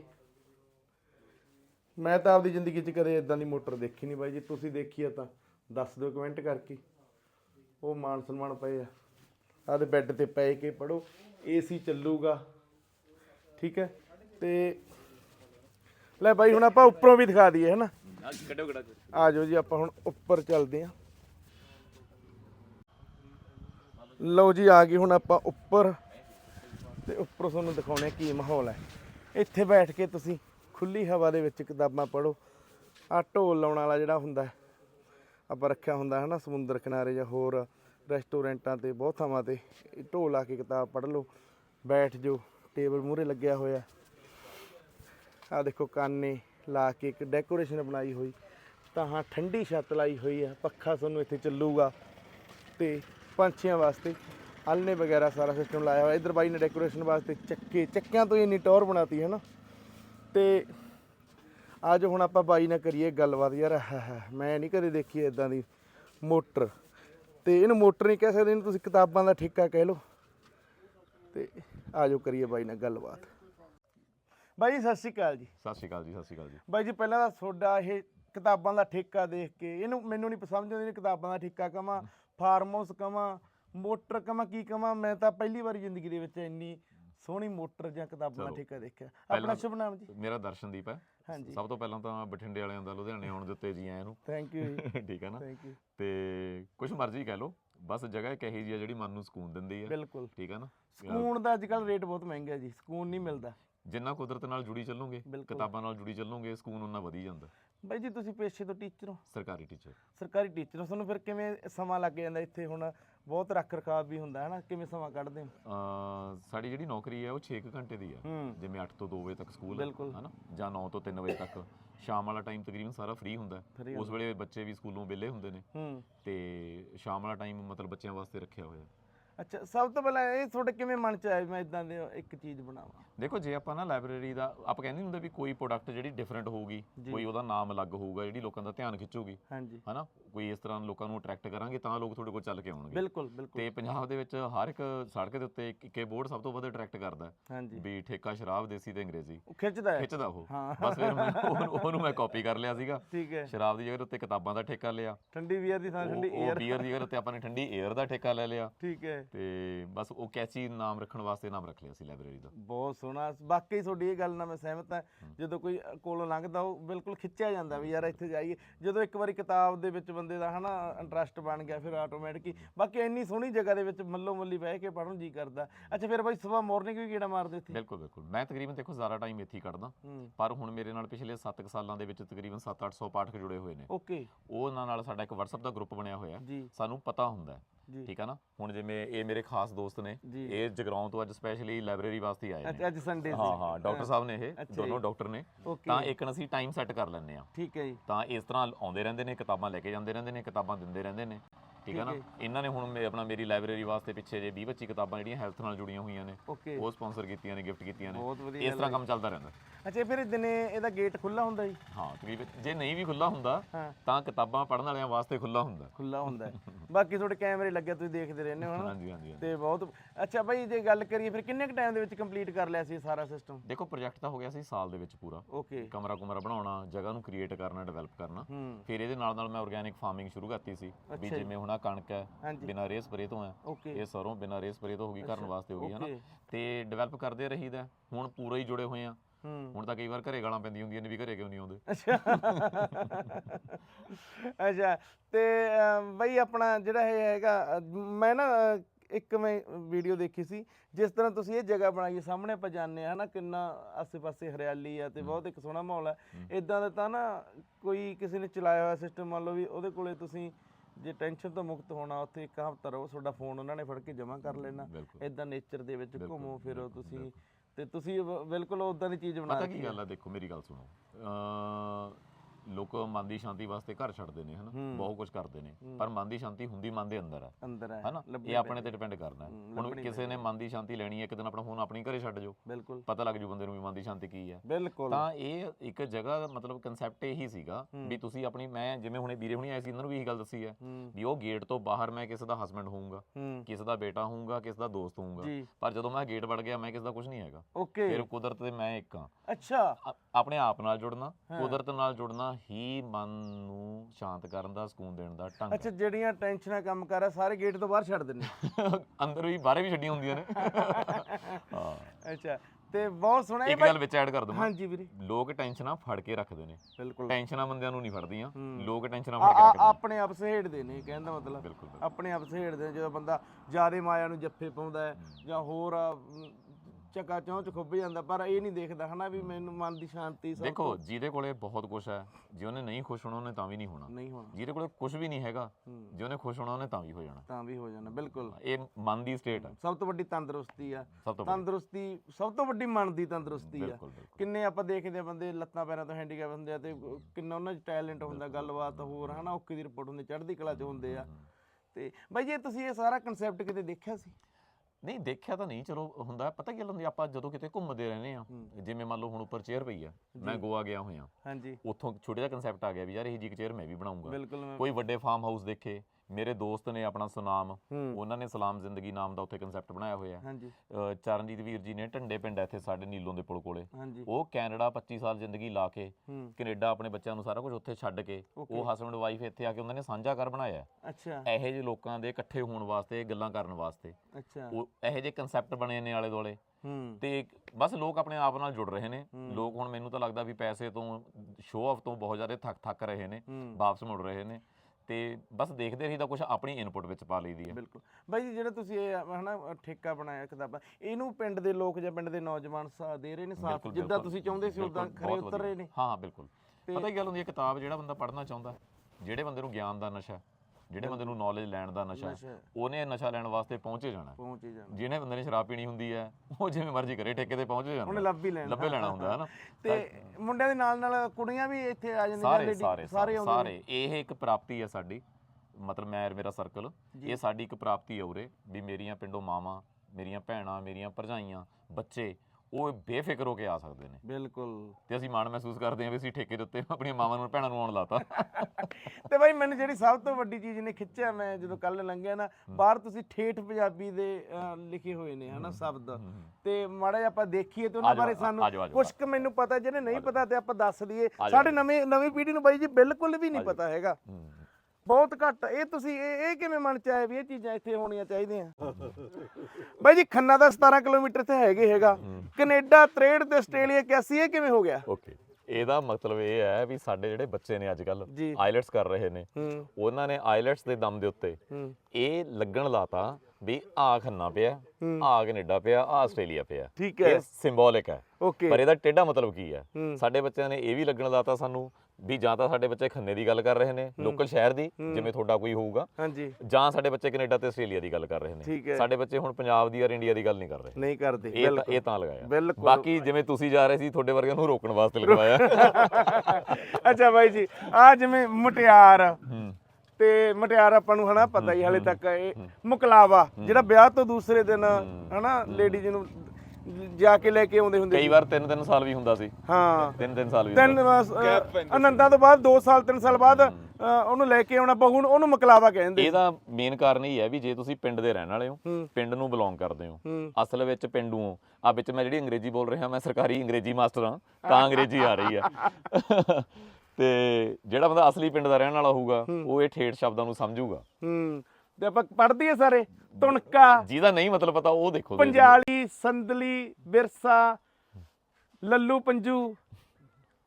ਮੈਂ ਤਾਂ ਆਪਦੀ ਜ਼ਿੰਦਗੀ 'ਚ ਕਦੇ ਇਦਾਂ ਦੀ ਮੋਟਰ ਦੇਖੀ ਨਹੀਂ ਬਾਈ ਜੀ। ਤੁਸੀਂ ਦੇਖੀ ਆ ਤਾਂ, ਦੱਸ ਦਿਓ ਕਮੈਂਟ ਕਰਕੇ। ਉਹ ਮਾਨ ਸਨਮਾਨ ਪਏ ਆ। ਆਦੇ ਬੈੱਡ ਤੇ ਪੈ ਕੇ ਪੜੋ ਏਸੀ ਚੱਲੂਗਾ। ਠੀਕ ਹੈ? ਤੇ ਲੈ ਬਾਈ, ਹੁਣ ਆਪਾਂ ਉੱਪਰੋਂ ਵੀ ਦਿਖਾ ਦਈਏ, ਹਨਾ? ਕੱਢੋ ਕੱਢੋ ਆ ਜਾਓ ਜੀ, ਆਪਾਂ ਹੁਣ ਉੱਪਰ ਚੱਲਦੇ ਆਂ ਲਓ ਜੀ, ਆ ਗਏ ਹੁਣ ਆਪਾਂ ਉੱਪਰ। ਤੇ ਉੱਪਰ ਤੁਹਾਨੂੰ ਦਿਖਾਉਣੇ ਕੀ ਮਾਹੌਲ ਹੈ। ਇੱਥੇ ਬੈਠ ਕੇ ਤੁਸੀਂ ਖੁੱਲੀ ਹਵਾ ਦੇ ਵਿੱਚ ਕਿਤਾਬਾਂ ਪੜ੍ਹੋ। ਆ ਢੋਲ ਲਾਉਣ ਵਾਲਾ ਜਿਹੜਾ ਹੁੰਦਾ ਆਪਾਂ ਰੱਖਿਆ ਹੁੰਦਾ ਹੈ ਨਾ, ਸਮੁੰਦਰ ਕਿਨਾਰੇ ਜਾਂ ਹੋਰ। ਰੈਸਟੋਰੈਂਟਾਂ ਤੇ ਬਹੁਤ ਥਾਵਾਂ ਤੇ ਇਹ ਢੋਲ ਲਾ ਕੇ ਕਿਤਾਬ ਪੜ੍ਹ ਲਓ ਬੈਠ ਜਾਓ ਟੇਬਲ ਮੂਹਰੇ ਲੱਗਿਆ ਹੋਇਆ। ਆ ਦੇਖੋ ਕਾਨੇ ਲਾ ਕੇ ਇੱਕ ਡੈਕੋਰੇਸ਼ਨ ਬਣਾਈ ਹੋਈ ਤਾਂ ਹਾਂ ਠੰਡੀ ਛੱਤ ਲਾਈ ਹੋਈ ਆ ਪੱਖਾ ਤੁਹਾਨੂੰ ਇੱਥੇ ਚੱਲੂਗਾ। ਤੇ ਪੰਛੀਆਂ ਵਾਸਤੇ ਆਲਣੇ ਵਗੈਰਾ ਸਾਰਾ ਸਿਸਟਮ ਲਾਇਆ ਹੋਇਆ ਇਧਰ ਬਾਈ ਨੇ ਡੈਕੋਰੇਸ਼ਨ ਵਾਸਤੇ ਚੱਕੇ ਚੱਕਿਆਂ ਤੋਂ ਹੀ ਇੰਨੀ ਟੌਰ ਬਣਾਤੀ ਹੈ ਨਾ। ਤੇ ਅੱਜ ਹੁਣ ਆਪਾਂ ਬਾਈ ਨਾਲ ਕਰੀਏ ਗੱਲਬਾਤ ਯਾਰ ਆਹ ਆਹ, ਮੈਂ ਨਹੀਂ ਕਦੇ ਦੇਖੀ ਇਦਾਂ ਦੀ ਮੋਟਰ। ਤੇ ਇਹਨੂੰ ਮੋਟਰ ਨਹੀਂ ਕਹਿ ਸਕਦੇ ਇਹਨੂੰ ਤੁਸੀਂ ਕਿਤਾਬਾਂ ਦਾ ਠੇਕਾ ਕਹਿ ਲਓ। ਤੇ ਆਜੋ ਕਰੀਏ ਬਾਈ ਨਾਲ ਗੱਲਬਾਤ। ਬਾਈ ਜੀ, ਸਤਿ ਸ਼੍ਰੀ ਅਕਾਲ ਜੀ। ਸਤਿ ਸ਼੍ਰੀ ਅਕਾਲ ਜੀ ਸਤਿ ਸ਼੍ਰੀ ਅਕਾਲ ਜੀ। ਬਾਈ ਜੀ ਪਹਿਲਾਂ ਤਾਂ ਤੁਹਾਡਾ ਇਹ ਕਿਤਾਬਾਂ ਦਾ ਠੇਕਾ ਦੇਖ ਕੇ ਇਹਨੂੰ ਮੈਨੂੰ ਨਹੀਂ ਸਮਝ ਆਉਂਦੀ ਇਹਨੂੰ ਕਿਤਾਬਾਂ ਦਾ ਠੇਕਾ ਕਵਾਂ ਫਾਰਮ ਹਾਊਸ ਕਵਾਂ ਮੋਟਰ ਕਵਾਂ ਕੀ ਕਵਾਂ ਮੈਂ ਤਾਂ ਪਹਿਲੀ ਵਾਰੀ ਜ਼ਿੰਦਗੀ ਦੇ ਵਿੱਚ ਇੰਨੀ ਸੋਹਣੀ ਮੋਟਰ ਜਾਂ ਕਿਤਾਬਾਂ। ਠੇਕਾ ਦੇਖਿਆ। ਆਪਣਾ ਸ਼ੁਭ ਨਾਮ ਜੀ। ਮੇਰਾ ਦਰਸ਼ਨਦੀਪ ਹੈ। ਹਾਂਜੀ। ਸਭ ਤੋਂ ਪਹਿਲਾਂ ਤਾਂ ਬਠਿੰਡੇ ਵਾਲਿਆਂ ਦਾ ਲੁਧਿਆਣੇ ਆਉਣ ਦੇ ਉੱਤੇ ਜੀ ਆਇਆਂ ਨੂੰ। ਥੈਂਕ ਯੂ ਠੀਕ ਹੈ ਨਾ? ਥੈਂਕ ਯੂ ਤੇ ਕੁਝ ਮਰਜ਼ੀ ਕਹਿ ਲਓ ਬਸ ਜਗ੍ਹਾ ਇੱਕ ਇਹੀ ਜੀ ਜਿਹੜੀ ਮਨ ਨੂੰ ਸਕੂਨ ਦਿੰਦੀ ਹੈ ਬਿਲਕੁਲ। ਠੀਕ ਹੈ ਨਾ? ਸਕੂਨ ਦਾ ਅੱਜ ਕੱਲ ਰੇਟ ਬਹੁਤ ਮਹਿੰਗਾ ਜੀ ਸਕੂਨ ਨਹੀਂ ਮਿਲਦਾ। ਜਿੰਨਾ ਕੁਦਰਤ ਨਾਲ ਜੁੜੀ ਚੱਲੋਗੇ। ਕਿਤਾਬਾਂ ਨਾਲ ਜੁੜੀ ਚੱਲੋਗੇ ਸਕੂਨ ਉਹਨਾਂ ਵਧੀ ਜਾਂਦਾ। ਬਾਈ ਜੀ ਤੁਸੀਂ ਪੇਸ਼ੇ ਤੋਂ ਟੀਚਰ ਹੋ? ਸਰਕਾਰੀ ਟੀਚਰ ਸਰਕਾਰੀ ਟੀਚਰ ਹੋ। ਤੁਹਾਨੂੰ ਫਿਰ ਕਿਵੇਂ ਸਮਾਂ ਲੱਗ ਜਾਂਦਾ ਇੱਥੇ ਹੁਣ ਬਹੁਤ ਰੱਖ ਰਖਾਵ ਵੀ ਹੁੰਦਾ ਹੈ ਨਾ ਕਿਵੇਂ ਸਮਾਂ ਕੱਢਦੇ ਹੋ? ਅ ਸਾਡੀ ਜਿਹੜੀ ਨੌਕਰੀ ਹੈ ਉਹ 6 ਘੰਟੇ ਦੀ ਹੈ। ਹੂੰ। ਜਿਵੇਂ 8 ਤੋਂ 2 ਵਜੇ ਤੱਕ ਸਕੂਲ ਹੈ ਬਿਲਕੁਲ। ਹਨਾ? ਜਾਂ 9 ਤੋਂ 3 ਵਜੇ ਤੱਕ। ਸ਼ਾਮ ਵਾਲਾ ਟਾਈਮ ਤਕਰੀਬਨ ਸਾਰਾ ਫ੍ਰੀ ਹੁੰਦਾ Free। ਉਸ ਵੇਲੇ ਬੱਚੇ ਵੀ ਸਕੂਲੋਂ ਵਿਹਲੇ ਹੁੰਦੇ ਨੇ। ਹੂੰ। ਤੇ ਸ਼ਾਮ ਵਾਲਾ ਟਾਈਮ ਮਤਲਬ ਬੱਚਿਆਂ ਵਾਸਤੇ ਰੱਖਿਆ ਹੋਇਆ ਅੱਛਾ ਸਭ ਤੋਂ ਪਹਿਲਾਂ ਇਹ ਤੁਹਾਡੇ ਕਿਵੇਂ ਮਨ ਚ ਆਇਆ ਵੀ ਮੈਂ ਇਦਾਂ ਦੇ ਇੱਕ ਚੀਜ਼ ਬਣਾਵਾਂ? ਦੇਖੋ ਜੇ ਆਪਾਂ ਨਾ ਲਾਇਬ੍ਰੇਰੀ ਦਾ ਆਪਾਂ ਕਹਿੰਦੇ ਹੁੰਦੇ ਵੀ ਕੋਈ ਪ੍ਰੋਡਕਟ ਜਿਹੜੀ ਡਿਫਰੈਂਟ ਹੋਊਗੀ ਕੋਈ ਉਹਦਾ ਨਾਮ ਅਲੱਗ ਹੋਊਗਾ ਜਿਹੜੀ ਲੋਕਾਂ ਦਾ ਧਿਆਨ ਖਿੱਚੂਗੀ। ਹਾਂਜੀ। ਹਨਾ? ਕੋਈ ਇਸ ਤਰ੍ਹਾਂ ਲੋਕਾਂ ਨੂੰ ਅਟਰੈਕਟ ਕਰਾਂਗੇ ਤਾਂ ਲੋਕ ਤੁਹਾਡੇ ਕੋਲ ਚੱਲ ਕੇ ਆਉਣਗੇ। ਬਿਲਕੁਲ ਬਿਲਕੁਲ। ਤੇ ਪੰਜਾਬ ਦੇ ਵਿੱਚ ਹਰ ਇੱਕ ਸੜਕ ਦੇ ਉੱਤੇ ਇੱਕ ਬੋਰਡ ਸਭ ਤੋਂ ਵੱਧ ਅਟਰੈਕਟ ਕਰਦਾ ਹਾਂਜੀ। ਵੀ ਠੇਕਾ ਸ਼ਰਾਬ ਦੇਸੀ ਤੇ ਅੰਗਰੇਜ਼ੀ। ਉਹ ਖਿੱਚਦਾ ਹੈ। ਖਿੱਚਦਾ ਉਹ। ਬਸ ਫਿਰ ਮੈਂ ਉਹਨੂੰ- ਮੈਂ ਕਾਪੀ ਕਰ ਲਿਆ ਸੀਗਾ। ਠੀਕ ਹੈ। ਸ਼ਰਾਬ ਦੀ ਜਗ੍ਹਾ ਉੱਤੇ ਕਿਤਾਬਾਂ ਦਾ ਠੇਕਾ ਲਿਆ। ਠੰਡੀ ਬੀਅਰ ਦੀ ਥਾਂ ਠੰਡੀ 에ਅਰ ਬੀਅਰ ਦੀ ਜਗ੍ਹਾ ਉੱਤੇ ਆਪਾਂ ਨੇ ਠੰਡੀ 에ਅਰ ਦਾ ਠੇਕਾ ਲੈ ਲਿਆ। ਠੀਕ ਹੈ। ਤੇ ਬਸ ਉਹ ਕੈਚੀ ਨਾਮ ਰੱਖਣ ਵਾਸਤੇ ਨਾਮ ਰੱਖ ਲਿਆ ਸੀ ਲਾਇਬ੍ਰੇਰੀ ਦਾ। ਬਹੁਤ ਸੋਹਣਾ। ਵਾਕਈ ਤੁਹਾਡੀ ਇਹ ਗੱਲ ਨਾਲ ਮੈਂ ਸਹਿਮਤ ਹਾਂ ਜਦੋਂ ਕੋਈ ਕੋਲੋਂ ਲੰਘਦਾ ਉਹ ਬਿਲਕੁਲ ਖਿੱਚਿਆ ਜਾਂਦਾ ਵੀ ਯਾਰ ਇੱਥੇ ਜਾਈਏ। ਜਦੋਂ ਇੱਕ ਵਾਰੀ ਕਿਤਾਬ ਦੇ ਵਿੱਚ ਬੰਦੇ ਦਾ ਹਨਾ ਇੰਟਰਸਟ ਬਣ ਗਿਆ ਫਿਰ ਆਟੋਮੈਟਿਕ ਹੀ ਬਾਕੀ ਇੰਨੀ ਸੋਹਣੀ ਜਗ੍ਹਾ ਦੇ ਵਿੱਚ ਮੱਲੋ ਮੱਲੀ ਬਹਿ ਕੇ ਪੜ੍ਹਨ ਜੀ ਕਰਦਾ। ਅੱਛਾ ਫਿਰ ਬਾਈ ਸਵੇਰ ਮਾਰਨਿੰਗ ਵੀ ਕੀੜਾ ਮਾਰਦੇ ਇੱਥੇ ਬਿਲਕੁਲ ਬਿਲਕੁਲ। ਮੈਂ ਤਕਰੀਬਨ ਦੇਖੋ ਜ਼ਿਆਦਾ ਟਾਈਮ ਇੱਥੇ ਕੱਢਦਾ। ਪਰ ਹੁਣ ਮੇਰੇ ਨਾਲ ਪਿਛਲੇ 7 ਸਾਲਾਂ ਦੇ ਵਿੱਚ ਤਕਰੀਬਨ 7-800 ਪਾਠਕ ਜੁੜੇ ਹੋਏ ਨੇ। ਓਕੇ। ਉਹਨਾਂ ਨਾਲ ਸਾਡਾ ਇੱਕ WhatsApp ਦਾ ਗਰੁੱਪ ਬਣਿਆ ਹੋਇਆ। ਸਾਨੂੰ ਪਤਾ ਹੁੰਦਾ ਠੀਕ ਹੈ ਨਾ? ਹੁਣ ਜਿਵੇਂ ਇਹ ਮੇਰੇ ਖਾਸ ਦੋਸਤ ਨੇ। ਇਹ ਜਗਰਾਉਂ ਤੋਂ ਅੱਜ ਸਪੈਸ਼ਲੀ ਲਾਇਬ੍ਰੇਰੀ ਵਾਸਤੇ ਆਏ ਨੇ। ਅੱਜ ਸੰਡੇ ਸੀ। ਹਾਂ ਹਾਂ ਡਾਕਟਰ ਸਾਹਿਬ ਨੇ ਇਹ। ਦੋਨੋਂ ਡਾਕਟਰ ਨੇ। ਤਾਂ ਇੱਕ ਅਸੀਂ ਟਾਈਮ ਸੈੱਟ ਕਰ ਲੈਂਦੇ ਆ ਠੀਕ ਹੈ ਜੀ। ਤਾਂ ਇਸ ਤਰ੍ਹਾਂ ਆਉਂਦੇ ਰਹਿੰਦੇ ਨੇ ਕਿਤਾਬਾਂ ਲੈ ਕੇ ਜਾਂਦੇ ਰਹਿੰਦੇ ਨੇ ਕਿਤਾਬਾਂ ਦਿੰਦੇ ਰਹਿੰਦੇ ਨੇ। ਠੀਕ ਹੈ ਨਾ? ਇਹਨਾਂ ਨੇ ਹੁਣ ਮੇ- ਆਪਣਾ ਮੇਰੀ ਲਾਇਬ੍ਰੇਰੀ ਵਾਸਤੇ ਪਿੱਛੇ ਜੇ 20 25 ਕਿਤਾਬਾਂ ਜਿਹੜੀਆਂ ਹੈਲਥ ਨਾਲ ਜੁੜੀਆਂ ਹੋਈਆਂ ਨੇ ਉਹ ਸਪਾਂਸਰ ਕੀਤੀਆਂ ਨੇ ਗਿਫਟ ਕੀਤੀਆਂ ਨੇ। ਇਸ ਤਰ੍ਹਾਂ ਕੰਮ ਚੱਲਦਾ ਰਹਿੰਦਾ। ਅੱਛਾ ਫਿਰ ਦਿਨੇ ਇਹਦਾ ਗੇਟ ਖੁੱਲਾ ਹੁੰਦਾ ਜੀ? ਹਾਂ ਤਕਰੀਬਨ ਜੇ ਨਹੀਂ ਵੀ ਖੁੱਲਾ ਹੁੰਦਾ ਹਾਂ। ਤਾਂ ਕਿਤਾਬਾਂ ਪੜ੍ਹਨ ਵਾਲਿਆਂ ਵਾਸਤੇ ਖੁੱਲਾ ਹੁੰਦਾ। ਖੁੱਲਾ ਹੁੰਦਾ ਹੈ। ਬਾਕੀ ਤੁਹਾਡੇ ਕੈਮਰੇ ਲੱਗੇ ਤੁਸੀਂ ਦੇਖਦੇ ਰਹਿੰਦੇ ਹੋ ਹਾਂਜੀ ਹਾਂਜੀ ਹਾਂਜੀ। ਤੇ ਬਹੁਤ ਅੱਛਾ ਬਾਈ ਜੇ ਗੱਲ ਕਰੀਏ ਫਿਰ ਕਿੰਨੇ ਕੁ ਟਾਈਮ ਦੇ ਵਿੱਚ ਕੰਪਲੀਟ ਕਰ ਲਿਆ ਸੀ ਇਹ ਸਾਰਾ ਸਿਸਟਮ ਦੇਖੋ ਪ੍ਰੋਜੈਕਟ ਤਾਂ ਹੋ ਗਿਆ ਸੀ ਸਾਲ ਦੇ ਵਿੱਚ ਪੂਰਾ। ਓਕੇ ਕਮਰਾ ਕੁਮਰਾ ਬਣਾਉਣਾ ਜਗ੍ਹਾ ਨੂੰ ਕ੍ਰੀਏਟ ਕਰਨਾ ਡਿਵੈਲਪ ਕਰਨਾ। ਹੂੰ। ਫਿਰ ਇਹਦੇ ਨਾਲ ਨਾਲ ਮੈਂ ਆਰਗੇਨਿਕ ਫਾਰਮਿੰਗ ਸ਼ੁਰੂ ਕਰਤੀ ਸੀ ਵੀ ਜੀ। ਜਿਵੇਂ ਹੁਣ ਕਣਕ ਹੈ ਹਾਂਜੀ। ਬਿਨਾਂ ਰੇਸ ਸਪਰੇ ਤੋਂ ਹੈ। ਓਕੇ ਇਹ ਸਰੋਂ ਬਿਨਾਂ ਰੇਸ ਸਪਰੇ ਤੋਂ ਹੋ ਗਈ ਕਰਨ ਵਾਸਤੇ ਹੋ ਗਈ ਹਨਾ? ਓਕੇ ਤੇ ਡਿਵੈਲਪ ਕਰਦੇ ਰਹੀਦਾ ਹੁਣ ਪੂਰਾ ਹੀ ਜੁੜੇ ਹੋਏ ਆ ਹੂੰ। ਹੁਣ ਤਾਂ ਕਈ ਵਾਰ ਘਰੇ ਗਾਲਾਂ ਪੈਂਦੀਆਂ ਹੁੰਦੀਆਂ ਨੇ ਵੀ ਘਰੇ ਕਿਉਂ ਨਹੀਂ ਆਉਂਦੇ? ਅੱਛਾ। ਅੱਛਾ ਤੇ ਅਮ, ਬਈ ਆਪਣਾ ਜਿਹੜਾ ਇਹ ਹੈਗਾ ਅ, ਮੈਂ ਨਾ ਅ, ਇੱਕ ਮੈਂ ਵੀਡੀਓ ਦੇਖੀ ਸੀ ਜਿਸ ਤਰ੍ਹਾਂ ਤੁਸੀਂ ਇਹ ਜਗ੍ਹਾ ਬਣਾਈ ਹੈ ਸਾਹਮਣੇ ਆਪਾਂ ਜਾਂਦੇ ਆ ਨਾ ਕਿੰਨਾ ਆਸੇ-ਪਾਸੇ ਹਰਿਆਲੀ ਆ ਤੇ ਬਹੁਤ ਇੱਕ ਸੋਹਣਾ ਮਾਹੌਲ ਹੈ। ਇਦਾਂ ਦਾ ਤਾਂ ਨਾ ਕੋਈ ਕਿਸੇ ਨੇ ਚਲਾਇਆ ਹੋਇਆ ਸਿਸਟਮ ਮੰਨ ਲਓ ਵੀ ਉਹਦੇ ਕੋਲੇ ਤੁਸੀਂ ਜੇ ਟੈਨਸ਼ਨ ਤੋਂ ਮੁਕਤ ਹੋਣਾ ਉੱਥੇ ਇੱਕ ਹਫ਼ਤਾ ਰਹੋ ਤੁਹਾਡਾ ਫੋਨ ਉਹਨਾਂ ਨੇ ਫੜ ਕੇ ਜਮ੍ਹਾਂ ਕਰ ਲੈਣਾ। ਬਿਲਕੁਲ। ਇਦਾਂ ਨੇਚਰ ਦੇ ਵਿੱਚ ਘੁੰਮੋ ਫਿਰੋ ਤੁਸੀਂ। ਤੇ ਤੁਸੀਂ ਬ- ਬਿਲਕੁਲ ਉਦਾਂ ਦੀ ਚੀਜ਼ ਬਣਾ ਪਤਾ ਕੀ ਗੱਲ ਆ ਦੇਖੋ ਮੇਰੀ ਗੱਲ ਸੁਣੋ। ਅ ਲੋਕ ਮਨ ਦੀ ਸ਼ਾਂਤੀ ਵਾਸਤੇ ਘਰ ਛੱਡਦੇ ਨੇ ਹਨਾ। ਬਹੁਤ ਕੁਝ ਕਰਦੇ ਨੇ। ਪਰ ਮਨ ਦੀ ਸ਼ਾਂਤੀ ਹੁੰਦੀ ਮਨ ਦੇ ਅੰਦਰ ਹੈ। ਅੰਦਰ ਹੈ ਹਨਾ? ਇਹ ਆਪਣੇ ਤੇ ਡਿਪੈਂਡ ਕਰਦਾ ਹੁਣ ਕਿਸੇ ਨੇ ਮਨ ਦੀ ਸ਼ਾਂਤੀ ਲੈਣੀ ਹੈ ਇੱਕ ਦਿਨ ਆਪਣਾ ਫੋਨ ਆਪਣੀ ਘਰੇ ਛੱਡ ਜਾਓ। ਬਿਲਕੁਲ। ਪਤਾ ਲੱਗ ਜੂ ਬੰਦੇ ਨੂੰ ਵੀ ਮਨ ਦੀ ਸ਼ਾਂਤੀ ਕੀ ਹੈ। ਬਿਲਕੁਲ। ਤਾਂ ਇਹ ਇੱਕ ਜਗ੍ਹਾ ਮਤਲਬ ਕਨਸੈਪਟ ਇਹੀ ਸੀਗਾ ਵੀ ਤੁਸੀਂ ਆਪਣੀ ਮੈਂ ਜਿਵੇਂ ਹੁਣੇ ਵੀਰੇ ਹੁਣੀ ਆਏ ਸੀ ਇਹਨਾਂ ਨੂੰ ਵੀ ਇਹੀ ਗੱਲ ਦੱਸੀ ਹੈ ਵੀ ਉਹ ਗੇਟ ਤੋਂ ਬਾਹਰ ਮੈਂ ਕਿਸੇ ਦਾ ਹਸਬੰਡ ਹੋਊਂਗਾ ਕਿਸੇ ਦਾ ਬੇਟਾ ਹੋਊਂਗਾ ਕਿਸੇ ਦਾ ਦੋਸਤ ਹੋਊਂਗਾ। ਪਰ ਜਦੋਂ ਮੈਂ ਗੇਟ ਵੜ ਗਿਆ ਮੈਂ ਕਿਸੇ ਦਾ ਕੁਝ ਨਹੀਂ ਹੈਗਾ। ਫਿਰ ਕੁਦਰਤ ਤੇ ਮੈਂ ਇੱਕ ਹਾਂ। ਅੱਛਾ। ਆ- ਆਪਣੇ ਆਪ ਨਾਲ ਜੁੜਨਾ ਕੁਦਰਤ ਨਾਲ ਜੁੜਨਾ ਹੀ ਮਨ ਨੂੰ ਸ਼ਾਂਤ ਕਰਨ ਦਾ ਸਕੂਨ ਦੇਣ ਦਾ ਢੰਗ ਅੱਛਾ ਜਿਹੜੀਆਂ ਟੈਨਸ਼ਨਾਂ ਕੰਮ ਕਰ ਰਿਹਾ ਸਾਰੇ ਗੇਟ ਤੋਂ ਬਾਹਰ ਛੱਡ ਦਿੰਦੇ। ਅੰਦਰ ਵੀ ਬਾਹਰੇ ਵੀ ਛੱਡੀਆਂ ਹੁੰਦੀਆਂ ਨੇ। ਹਾਂ। ਅੱਛਾ ਤੇ ਬਹੁਤ ਸੋਹਣਾ ਇਹ ਇੱਕ ਗੱਲ ਵਿੱਚ ਐਡ ਕਰ ਦਵਾਂ। ਹਾਂਜੀ ਵੀਰੇ। ਲੋਕ ਟੈਨਸ਼ਨਾਂ ਫੜ ਕੇ ਰੱਖਦੇ ਨੇ। ਬਿਲਕੁਲ। ਟੈਨਸ਼ਨਾਂ ਬੰਦਿਆਂ ਨੂੰ ਨਹੀਂ ਫੜਦੀਆਂ। ਲੋਕ ਟੈਨਸ਼ਨਾਂ ਫੜ ਕੇ ਰੱਖਦੇ ਆਪਣੇ ਆਪ ਸਹੇੜਦੇ ਨੇ ਕਹਿਣ ਦਾ ਮਤਲਬ। ਆਪਣੇ ਆਪ ਸਹੇੜਦੇ ਨੇ ਜਦੋਂ ਬੰਦਾ ਜਿਆਦੇ ਮਾਇਆ ਨੂੰ ਜੱਫੇ ਪਾਉਂਦਾ ਹੈ ਜਾਂ ਹੋਰ ਚੱਕਾ ਚੌਂਚ ਖੁੱਭ ਜਾਂਦਾ ਪਰ ਇਹ ਨਹੀਂ ਦੇਖਦਾ ਹਨਾ ਵੀ ਮੈਨੂੰ ਮਨ ਦੀ ਸ਼ਾਂਤੀ ਸਭ ਦੇਖੋ ਜਿਹਦੇ ਕੋਲੇ ਬਹੁਤ ਕੁਝ ਹੈ ਜੇ ਉਹਨੇ ਨਹੀਂ ਖੁਸ਼ ਹੋਣਾ ਉਹਨੇ ਤਾਂ ਵੀ ਨਹੀਂ ਹੋਣਾ। ਨਹੀਂ ਹੋਣਾ। ਜਿਹਦੇ ਕੋਲੇ ਕੁਝ ਵੀ ਨਹੀਂ ਹੈਗਾ। ਜੇ ਉਹਨੇ ਖੁਸ਼ ਹੋਣਾ ਉਹਨੇ ਤਾਂ ਵੀ ਹੋ ਜਾਣਾ। ਤਾਂ ਵੀ ਹੋ ਜਾਣਾ ਬਿਲਕੁਲ। ਇਹ ਮਨ ਦੀ ਸਟੇਟ ਹੈ। ਸਭ ਤੋਂ ਵੱਡੀ ਤੰਦਰੁਸਤੀ ਆ। ਤੰਦਰੁਸਤੀ ਸਭ ਤੋਂ ਵੱਡੀ ਮਨ ਦੀ ਤੰਦਰੁਸਤੀ ਆ। ਕਿੰਨੇ ਆਪਾਂ ਦੇਖਦੇ ਆ ਬੰਦੇ ਲੱਤਾਂ ਪੈਰਾਂ ਤੋਂ ਹੈਂਡੀਕੈਪ ਹੁੰਦੇ ਆ ਤੇ ਕਿੰਨਾ ਉਹਨਾਂ 'ਚ ਟੈਲੈਂਟ ਹੁੰਦਾ ਗੱਲਬਾਤ ਹੋਰ ਹਨਾ ਓਕੇ ਦੀ ਰਿਪੋਰਟ ਹੁੰਦੀ ਚੜ੍ਹਦੀ ਕਲਾ 'ਚ ਹੁੰਦੇ ਆ। ਤੇ ਬਾਈ ਜੀ ਤੁਸੀਂ ਇਹ ਸਾਰਾ ਕਨਸੈਪਟ ਕਿਤੇ ਦੇਖਿਆ ਸੀ? ਨਹੀਂ ਦੇਖਿਆ ਤਾਂ ਨਹੀਂ ਚਲੋ ਹੁੰਦਾ ਪਤਾ ਕੀ ਹੁੰਦੀ ਆਪਾਂ ਜਦੋਂ ਕਿਤੇ ਘੁੰਮਦੇ ਰਹਿੰਦੇ ਆ ਜਿਵੇਂ ਮੰਨ ਲਓ ਹੁਣ ਉੱਪਰ ਚੇਅਰ ਪਈ ਆ ਮੈਂ ਗੋਆ ਗਿਆ ਹੋਇਆ। ਹਾਂਜੀ। ਉੱਥੋਂ ਛੋਟਾ ਜਿਹਾ ਕਨਸੈਪਟ ਆ ਗਿਆ ਵੀ ਯਾਰ ਇਹ ਜੀ ਇੱਕ ਚੇਅਰ ਮੈਂ ਵੀ ਬਣਾਉਂਗਾ ਕੋਈ ਵੱਡੇ ਫਾਰਮ ਹਾਊਸ ਦੇਖੇ ਮੇਰੇ ਦੋਸਤ ਨੇ ਆਪਣਾ ਸੁਨਾਮ ਉਹਨਾਂ ਨੇ ਸਲਾਮ ਜ਼ਿੰਦਗੀ ਨਾਮ ਦਾ ਉੱਥੇ ਕਨਸੈਪਟ ਬਣਾਇਆ ਹੋਇਆ ਹੈ। ਚਰਨਜੀਤ ਵੀਰ ਜੀ ਨੇ ਢੰਡੇ ਪਿੰਡ ਇੱਥੇ ਸਾਡੇ ਨੀਲੋਂ ਦੇ ਪੁਲ ਕੋਲੇ। ਉਹ ਕੈਨੇਡਾ 25 ਸਾਲ ਜ਼ਿੰਦਗੀ ਲਾ ਕੇ ਕੈਨੇਡਾ ਆਪਣੇ ਬੱਚਿਆਂ ਨੂੰ ਸਾਰਾ ਕੁਝ ਉੱਥੇ ਛੱਡ ਕੇ ਉਹ ਹਸਬੰਡ ਵਾਈਫ ਇੱਥੇ ਆ ਕੇ ਉਹਨਾਂ ਨੇ ਸਾਂਝਾ ਘਰ ਬਣਾਇਆ। ਅੱਛਾ। ਇਹੋ ਜਿਹੇ ਲੋਕਾਂ ਦੇ ਇਕੱਠੇ ਹੋਣ ਵਾਸਤੇ ਗੱਲਾਂ ਕਰਨ ਵਾਸਤੇ। ਅੱਛਾ। ਉਹ ਇਹੋ ਜਿਹੇ ਕਨਸੈਪਟ ਬਣੇ ਨੇ ਆਲੇ ਦੁਆਲੇ ਹੂੰ। ਤੇ ਬਸ ਲੋਕ ਆਪਣੇ ਆਪ ਨਾਲ ਜੁੜ ਰਹੇ ਨੇ। ਲੋਕ ਹੁਣ ਮੈਨੂੰ ਤਾਂ ਲੱਗਦਾ ਵੀ ਪੈਸੇ ਤੋਂ ਸ਼ੋਅ ਆਫ ਤੋਂ ਬਹੁਤ ਜ਼ਿਆਦਾ ਥੱਕ ਥੱਕ ਰਹੇ ਨੇ। ਵਾਪਸ ਮੁੜ ਰਹੇ ਨੇ। ਤੇ ਬਸ ਦੇਖਦੇ ਰਹੀਦਾ ਕੁਝ ਆਪਣੀ ਇਨਪੁਟ ਵਿੱਚ ਪਾ ਲਈਦੀ ਹੈ। ਬਿਲਕੁਲ। ਬਾਈ ਜੀ ਜਿਹੜਾ ਤੁਸੀਂ ਇਹ ਹਨਾ ਠੇਕਾ ਬਣਾਇਆ ਕਿਤਾਬਾਂ ਇਹਨੂੰ ਪਿੰਡ ਦੇ ਲੋਕ ਜਾਂ ਪਿੰਡ ਦੇ ਨੌਜਵਾਨ ਸਾਥ ਦੇ ਰਹੇ ਨੇ ਸਾਥ ਬਿਲਕੁਲ, ਜਿੱਦਾਂ ਬਿਲਕੁਲ, ਤੁਸੀਂ ਚਾਹੁੰਦੇ ਸੀ ਉਦਾਂ ਬਿਲਕੁਲ, ਖਰੇ ਬਹੁਤ ਉਤਰ ਰਹੇ ਨੇ। ਹਾਂ ਹਾਂ ਬਿਲਕੁਲ ਪਤਾ ਕੀ ਗੱਲ ਹੁੰਦੀ ਹੈ ਕਿਤਾਬ ਜਿਹੜਾ ਬੰਦਾ ਪੜ੍ਹਨਾ ਚਾਹੁੰਦਾ ਜਿਹੜੇ ਬੰਦੇ ਨੂੰ ਗਿਆਨ ਦਾ ਨਸ਼ਾ ਹੈ, ਜਿਹੜੇ ਬੰਦੇ ਨੂੰ ਨੌਲੇਜ ਲੈਣ ਦਾ ਨਸ਼ਾ ਹੈ, ਨਸ਼ਾ। ਉਹਨੇ ਇਹ ਨਸ਼ਾ ਲੈਣ ਵਾਸਤੇ ਪਹੁੰਚੇ ਜਾਣਾ। ਹੈ। ਪਹੁੰਚ ਹੀ ਜਾਣਾ। ਜਿਹਨੇ ਬੰਦੇ ਨੇ ਸ਼ਰਾਬ ਪੀਣੀ ਹੁੰਦੀ ਹੈ ਉਹ ਜਿਵੇਂ ਮਰਜ਼ੀ ਕਰੇ ਠੇਕੇ ਤੇ ਪਹੁੰਚ ਉਹਨੇ ਜਾਂਦਾ ਲੱਭ ਹੀ ਲੈਣਾ। ਲੱਭੇ ਲੈਣਾ ਹੁੰਦਾ ਹੈ ਨਾ ਤੇ ਮੁੰਡਿਆਂ ਦੇ ਨਾਲ ਨਾਲ ਕੁੜੀਆਂ ਵੀ ਇੱਥੇ ਆ ਜਾਂਦੀਆਂ ਸਾਰੇ lady- ਸਾਰੇ ਸਾਰੇ ਆਉਂਦੇ ਨੇ। ਸਾਰੇ। ਇਹ ਇੱਕ ਪ੍ਰਾਪਤੀ ਹੈ ਸਾਡੀ ਮਤਲਬ ਮੈਂ ਔਰ ਮੇਰਾ ਸਰਕਲ ਇਹ ਸਾਡੀ ਇੱਕ ਪ੍ਰਾਪਤੀ ਹੈ ਉਰੇ ਵੀ ਮੇਰੀਆਂ ਪਿੰਡੋਂ ਮਾਵਾਂ ਮੇਰੀਆਂ ਭੈਣਾਂ ਮੇਰੀਆਂ ਭਰਜਾਈਆਂ ਬੱਚੇ ਉਹ ਬੇਫਿਕਰ ਹੋ ਕੇ ਆ ਸਕਦੇ ਨੇ। ਬਿਲਕੁਲ। ਤੇ ਅਸੀਂ ਮਾਣ ਮਹਿਸੂਸ ਕਰਦੇ ਹਾਂ ਵੀ ਅਸੀਂ ਠੇਕੇ ਦੇ ਉੱਤੇ ਆਪਣੀਆਂ ਮਾਵਾਂ ਨੂੰ ਭੈਣਾਂ ਨੂੰ ਆਉਣ ਲਾਤਾ। ਤੇ ਬਾਈ ਮੈਨੂੰ ਜਿਹੜੀ ਸਭ ਤੋਂ ਵੱਡੀ ਚੀਜ਼ ਨੇ ਖਿੱਚਿਆ ਮੈਂ ਜਦੋਂ ਕੱਲ ਲੰਘਿਆ ਨਾ ਬਾਹਰ ਤੁਸੀਂ ਠੇਠ ਪੰਜਾਬੀ ਦੇ ਲਿਖੇ ਹੋਏ ਨੇ ਹਨਾ ਸ਼ਬਦ। ਤੇ ਮਾੜਾ ਜਿਹਾ ਆਪਾਂ ਦੇਖੀਏ ਤੇ ਉਹਨਾਂ ਬਾਰੇ ਸਾਨੂੰ। ਕੁਝ ਕੁ ਮੈਨੂੰ ਪਤਾ ਜਿਹਨੇ ਨਹੀਂ ਪਤਾ ਤੇ ਆਪਾਂ ਦੱਸ ਦਈਏ। ਸਾਡੇ ਨਵੇਂ ਨਵੀਂ ਪੀੜ੍ਹੀ ਨੂੰ ਬਾਈ ਜੀ ਬਿਲਕੁਲ ਵੀ ਨਹੀਂ ਪਤਾ ਹੈਗਾ। ਬਹੁਤ ਘੱਟ। ਇਹ ਤੁਸੀਂ ਇਹ ਇਹ ਕਿਵੇਂ ਮਨ ਚ ਆਇਆ ਵੀ ਇਹ ਚੀਜ਼ਾਂ ਇੱਥੇ ਹੋਣੀਆਂ ਚਾਹੀਦੀਆਂ? ਬਾਈ ਜੀ ਖੰਨਾ ਦਾ 17 ਕਿਲੋਮੀਟਰ ਤੇ ਹੈਗੇ ਹੈਗਾ। ਕੈਨੇਡਾ 63 ਤੇ ਆਸਟ੍ਰੇਲੀਆ 81 ਇਹ ਕਿਵੇਂ ਹੋ ਗਿਆ? ਓਕੇ। ਇਹਦਾ ਮਤਲਬ ਇਹ ਹੈ ਵੀ ਸਾਡੇ ਜਿਹੜੇ ਬੱਚੇ ਨੇ ਅੱਜ ਕੱਲ ਜੀ। ਆਈਲੈਟਸ ਕਰ ਰਹੇ ਨੇ। ਹੂੰ। ਉਹਨਾਂ ਨੇ ਆਈਲੈਟਸ ਦੇ ਦਮ ਦੇ ਉੱਤੇ ਹੂੰ। ਇਹ ਲੱਗਣ ਲਾਤਾ ਵੀ ਆ ਖੰਨਾ ਪਿਆ ਆ ਕੈਨੇਡਾ ਪਿਆ ਆ ਆਸਟ੍ਰੇਲੀਆ ਪਿਆ। ਠੀਕ ਹੈ। ਇਹ ਸਿੰਬੋਲਿਕ ਹੈ। ਓਕੇ। ਪਰ ਇਹਦਾ ਟੇਢਾ ਮਤਲਬ ਕੀ ਹੈ? ਹੂੰ। ਸਾਡੇ ਬੱਚਿਆਂ ਨੇ ਇਹ ਵੀ ਲੱਗਣ ਲਾਤਾ ਸਾਨੂੰ ਵੀ ਜਾਂ ਤਾਂ ਸਾਡੇ ਬੱਚੇ ਖੰਨੇ ਦੀ ਗੱਲ ਕਰ ਰਹੇ ਨੇ ਲੋਕਲ ਸ਼ਹਿਰ ਦੀ ਜਿਵੇਂ ਤੁਹਾਡਾ ਕੋਈ ਹੋਊਗਾ। ਹਾਂਜੀ। ਜਾਂ ਸਾਡੇ ਬੱਚੇ ਕੈਨੇਡਾ ਤੇ ਆਸਟ੍ਰੇਲੀਆ ਦੀ ਗੱਲ ਕਰ ਰਹੇ ਨੇ। ਸਾਡੇ ਬੱਚੇ ਹੁਣ ਪੰਜਾਬ ਦੀ ਔਰ ਇੰਡੀਆ ਦੀ ਗੱਲ ਨਹੀਂ ਕਰ ਰਹੇ। ਨਹੀਂ ਕਰਦੇ ਇਹ ਤਾਂ ਇਹ ਤਾਂ ਲਗਾਇਆ। ਬਿਲਕੁਲ। ਬਾਕੀ ਜਿਵੇਂ ਤੁਸੀਂ ਜਾ ਰਹੇ ਸੀ ਤੁਹਾਡੇ ਵਰਗਿਆਂ ਨੂੰ ਰੋਕਣ ਵਾਸਤੇ ਲਗਵਾਇਆ। ਅੱਛਾ ਬਾਈ ਜੀ ਆ ਜਿਵੇਂ ਮੁਟਿਆਰ। ਤੇ ਮਟਿਆਰ ਆਪਾਂ ਨੂੰ ਹਨਾ ਪਤਾ ਹੀ ਹਲੇ ਤੱਕ ਇਹ ਮੁਕਲਾਵਾ ਜਿਹੜਾ ਵਿਆਹ ਤੋਂ ਦੂਸਰੇ ਦਿਨ ਹਨਾ ਲੇਡੀਜ਼ ਨੂੰ ਜਾ ਕੇ ਲੈ ਕੇ ਆਉਂਦੇ ਹੁੰਦੇ ਕਈ ਵਾਰ 3-3 ਸਾਲ ਵੀ ਹੁੰਦਾ ਸੀ। ਹਾਂ। 3-3 ਸਾਲ ਵੀ ਤਿੰਨ ਅਨੰਦਾਂ ਤੋਂ ਬਾਅਦ 2 ਸਾਲ 3 ਸਾਲ ਬਾਅਦ ਉਹਨੂੰ ਲੈ ਕੇ ਆਉਣਾ ਨੂੰ ਉਹਨੂੰ ਮੁਕਲਾਵਾ ਕਹਿੰਦੇ ਇਹਦਾ ਮੇਨ ਕਾਰਨ ਇਹ ਹੈ ਵੀ ਜੇ ਤੁਸੀਂ ਪਿੰਡ ਦੇ ਰਹਿਣ ਵਾਲੇ ਹੋ। ਪਿੰਡ ਨੂੰ ਬਿਲੋਂਗ ਕਰਦੇ ਹੋ। ਅਸਲ ਵਿੱਚ ਪਿੰਡੂ ਹੋ। ਆ ਵਿੱਚ ਮੈਂ ਜਿਹੜੀ ਅੰਗਰੇਜ਼ੀ ਬੋਲ ਰਿਹਾ ਮੈਂ ਸਰਕਾਰੀ ਅੰਗਰੇਜ਼ੀ ਮਾਸਟਰ ਹਾਂ ਤਾਂ ਅੰਗਰੇਜ਼ੀ ਆ ਰਹੀ ਹੈ ਤੇ ਜਿਹੜਾ ਬੰਦਾ ਅਸਲੀ ਪਿੰਡ ਦਾ ਰਹਿਣ ਵਾਲਾ ਹੋਊਗਾ ਉਹ ਇਹ ਠੇਠ ਸ਼ਬਦਾਂ ਨੂੰ ਸਮਝੂਗਾ। ਹੂੰ। ਤੇ ਆਪਾਂ ਪੜ੍ਹਦੀ ਹੈ ਸਾਰੇ। ਤੁਣਕਾ ਜਿਹਦਾ ਨਹੀਂ ਮਤਲਬ ਪਤਾ ਉਹ ਦੇਖੋ। ਪੰਜਾਲੀ ਸੰਦਲੀ ਬਿਰਸਾ ਲੱਲੂ ਪੰਜੂ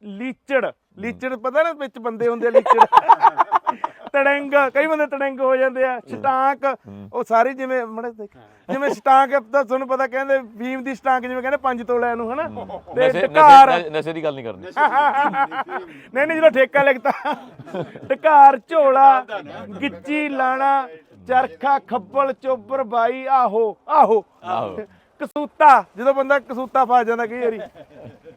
ਲੀਚੜ। ਲੀਚੜ ਪਤਾ ਨਾ ਵਿੱਚ ਬੰਦੇ ਹੁੰਦੇ ਆ ਲੀਚੜ। ਤੜੰਗ ਕਈ ਬੰਦੇ ਤੜੰਗ ਹੋ ਜਾਂਦੇ ਆ। ਸਟਾਂਕ ਉਹ ਸਾਰੇ ਜਿਵੇਂ ਮੜੇ ਦੇਖ ਜਿਵੇਂ ਸਟਾਂਕ ਤਾਂ ਤੁਹਾਨੂੰ ਪਤਾ ਕਹਿੰਦੇ ਭੀਮ ਦੀ ਸਟਾਂਕ ਜਿਵੇਂ ਕਹਿੰਦੇ ਪੰਜ ਤੋਲਿਆਂ ਨੂੰ ਹਨਾ? ਤੇ ਢਕਾਰ ਨਸ਼ੇ- ਨਸ਼ੇ ਦੀ ਗੱਲ ਨਹੀਂ ਕਰਨੀ। ਨਹੀਂ ਨਹੀਂ ਜਦੋਂ ਠੇਕਾ ਲਿਖਤਾ ਢਕਾਰ ਝੋਲਾ ਗਿੱਚੀ ਲਾਣਾ ਚਰਖਾ ਖੱਬਲ ਚੋਬਰ ਬਾਈ ਆਹੋ ਆਹੋ। ਆਹੋ। ਕਸੂਤਾ ਜਦੋਂ ਬੰਦਾ ਕਸੂਤਾ ਫਸ ਜਾਂਦਾ ਕਈ ਵਾਰੀ।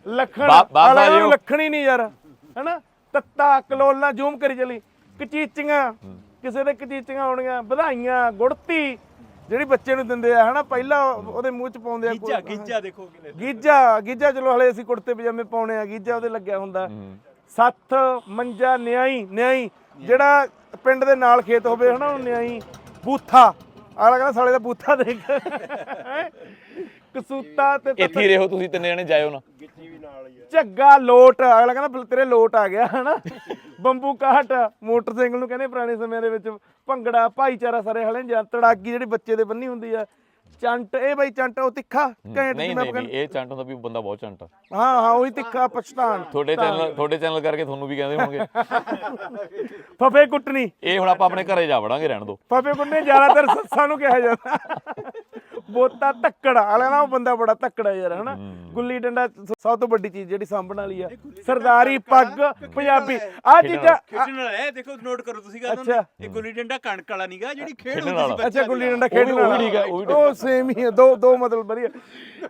ਲੱਖਣ ਉਹ- ਲੱਖਣ ਹੀ ਨਹੀਂ ਯਾਰ ਹੈਨਾ? ਤੱਤਾ ਕਲੋਲਾ ਜ਼ੂਮ ਕਰੀ ਚਲੀ। ਕਚੀਚੀਆਂ ਕਿਸੇ ਦੇ ਕਚੀਚੀਆਂ ਹੋਣੀਆਂ ਵਧਾਈਆਂ ਗੁੜਤੀ ਜਿਹੜੀ ਬੱਚੇ ਨੂੰ ਦਿੰਦੇ ਆ ਹਨਾ? ਪਹਿਲਾਂ ਉਹਦੇ ਮੂੰਹ ਚ ਪਾਉਂਦੇ ਆ ਗੀਜਾ ਗੀਜਾ ਦੇਖੋ ਕਿਨੇ ਗੀਜਾ ਗੀਜਾ ਚਲੋ ਹਲੇ ਅਸੀਂ ਕੁੜਤੇ ਪਜਾਮੇ ਪਾਉਣੇ ਆ ਗੀਜਾ ਉਹਦੇ ਲੱਗਿਆ ਹੁੰਦਾ। ਸੱਥ ਮੰਜਾ ਨਿਆਈ ਨਿਆਈ ਜਿਹੜਾ ਪਿੰਡ ਦੇ ਨਾਲ ਖੇਤ ਹੋਵੇ ਹਨਾ? ਉਹ ਨਿਆਈ। ਬੂਥਾ। ਆਲਾ ਕਹਿੰਦਾ ਸਾਲੇ ਦਾ ਬੂਥਾ ਦੇਖ। ਹੈਂ? ਕਸੂਤਾ ਤੇ ਇੱਥੇ ਹੀ ਰਹੋ ਤੁਸੀਂ ਤਿੰਨੇ ਜਣੇ ਜਾਇਓ ਨਾ। ਝੱਗਾ ਲੋਟ ਅਗਲਾ ਕਹਿੰਦਾ ਫਿਰ ਤੇਰੇ ਲੋਟ ਆ ਗਿਆ ਹਨਾ? ਬੰਬੂ ਕਾਟ ਮੋਟਰਸਾਈਕਲ ਨੂੰ ਕਹਿੰਦੇ ਪੁਰਾਣੇ ਸਮਿਆਂ ਦੇ ਵਿੱਚ ਭੰਗੜਾ ਭਾਈਚਾਰਾ ਸਾਰੇ ਹਲੇ ਜਾਂ ਤੜਾਗੀ ਜਿਹੜੀ ਬੱਚੇ ਦੇ ਬੰਨੀ ਹੁੰਦੀ ਆ। ਚੰਟ ਇਹ ਬਈ ਚੰਟ ਉਹ ਤਿੱਖਾ ਘੈਂਟ ਨਹੀਂ ਜਿਵੇਂ ਨਹੀਂ ਆਪਾਂ ਨਹੀਂ, ਇਹ ਚੰਟ ਹੁੰਦਾ ਵੀ ਬੰਦਾ ਬਹੁਤ ਚੰਟ ਆ। ਹਾਂ ਹਾਂ ਉਹੀ ਤਿੱਖਾ ਪਛਤਾਨ ਤੁਹਾਡੇ ਚੈਨਲ ਤੁਹਾਡੇ ਚੈਨਲ ਕਰਕੇ ਤੁਹਾਨੂੰ ਵੀ ਕਹਿੰਦੇ ਹੋਣਗੇ। ਫਫੇ ਕੁੱਟਣੀ। ਇਹ ਹੁਣ ਆਪਾਂ ਆਪਣੇ ਘਰੇ ਜਾ ਵੜਾਂਗੇ ਰਹਿਣ ਦੋ ਫਫੇ ਕੁੱਟਣੀ ਜ਼ਿਆਦਾਤਰ ਸੱਸਾਂ ਨੂੰ ਕਿਹਾ ਜਾਂਦਾ। ਬੋਤਾ ਧੱਕੜ ਵਾਲਾ ਨਾ ਉਹ ਬੰਦਾ ਬੜਾ ਧੱਕੜਾ ਯਾਰ ਹਨਾ? ਗੁੱਲੀ ਡੰਡਾ ਸਭ ਤੋਂ ਵੱਡੀ ਚੀਜ਼ ਜਿਹੜੀ ਸਾਂਭਣ ਵਾਲੀ ਆ। ਸਰਦਾਰੀ ਪੱਗ ਪੰਜਾਬੀ। ਆ ਚੀਜ਼ਾਂ ਖੇਡਣ ਵਾਲਾ ਹੈ ਦੇਖੋ ਨੋਟ ਕਰੋ ਤੁਸੀਂ ਗੱਲ ਅੱਛਾ। ਇਹ ਗੁੱਲੀ ਡੰਡਾ ਕਣਕ ਵਾਲਾ ਨਹੀਂਗਾ ਜਿਹੜੀ ਖੇਡ ਹੁੰਦੀ ਸੀ ਵਾਲਾ। ਅੱਛਾ ਗੁੱਲੀ ਡੰਡਾ ਉਹ ਵੀ- ਖੇਡਣ ਉਹ ਵੀ ਵਾਲਾ। ਠੀਕ ਆ, ਉਹ ਵੀ ਠੀਕ ਉਹ ਸੇਮ ਹੀ ਆ ਦੋ ਦੋ ਮਤਲਬ ਵਧੀਆ।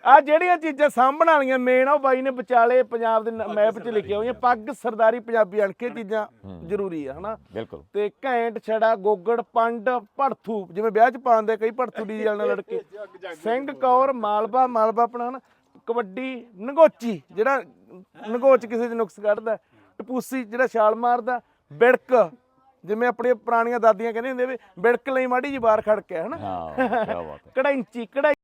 ਆ ਜਿਹੜੀਆਂ ਚੀਜ਼ਾਂ ਸਾਂਭਣ ਵਾਲੀਆਂ ਮੇਨ ਆ ਉਹ ਬਾਈ ਨੇ ਵਿਚਾਲੇ ਪੰਜਾਬ ਦੇ ਮੈਪ 'ਚ ਲਿਖਿਆ ਹੋਈਆਂ। ਪੱਗ ਸਰਦਾਰੀ ਪੰਜਾਬੀ ਅਣਕੇ ਚੀਜ਼ਾਂ ਜ਼ਰੂਰੀ ਆ ਹਨਾ? ਬਿਲਕੁਲ। ਤੇ ਘੈਂਟ ਛੜਾ ਗੋਗੜ ਪੰਡ ਭੜਥੂ। ਜਿਵੇਂ ਵਿਆਹ 'ਚ ਪਾਉਂਦੇ ਕਈ ਭੜਥੂ ਡੀ ਨਾਲ ਲੜਕੇ। ਸਿੰਘ ਕੌਰ ਮਾਲਵਾ ਮਾਲਵਾ ਆਪਣਾ ਹਨਾ ਕਬੱਡੀ ਨਗੋਚੀ ਜਿਹੜਾ ਨਗੋਚ ਕਿਸੇ 'ਚ ਨੁਕਸ ਕੱਢਦਾ ਟਪੂਸੀ ਜਿਹੜਾ ਛਾਲ ਮਾਰਦਾ ਬਿੜਕ ਜਿਵੇਂ ਆਪਣੀਆਂ ਪੁਰਾਣੀਆਂ ਦਾਦੀਆਂ ਕਹਿੰਦੇ ਹੁੰਦੇ ਵੀ ਬਿੜਕ ਲਈ ਮਾੜੀ ਜੀ ਬਾਹਰ ਖੜ ਕੇ ਹਨਾ? ਹਾਂ ਕੀ ਬਾਤ ਹੈ। ਕੜੈਂਚੀ ਕੜਾਈ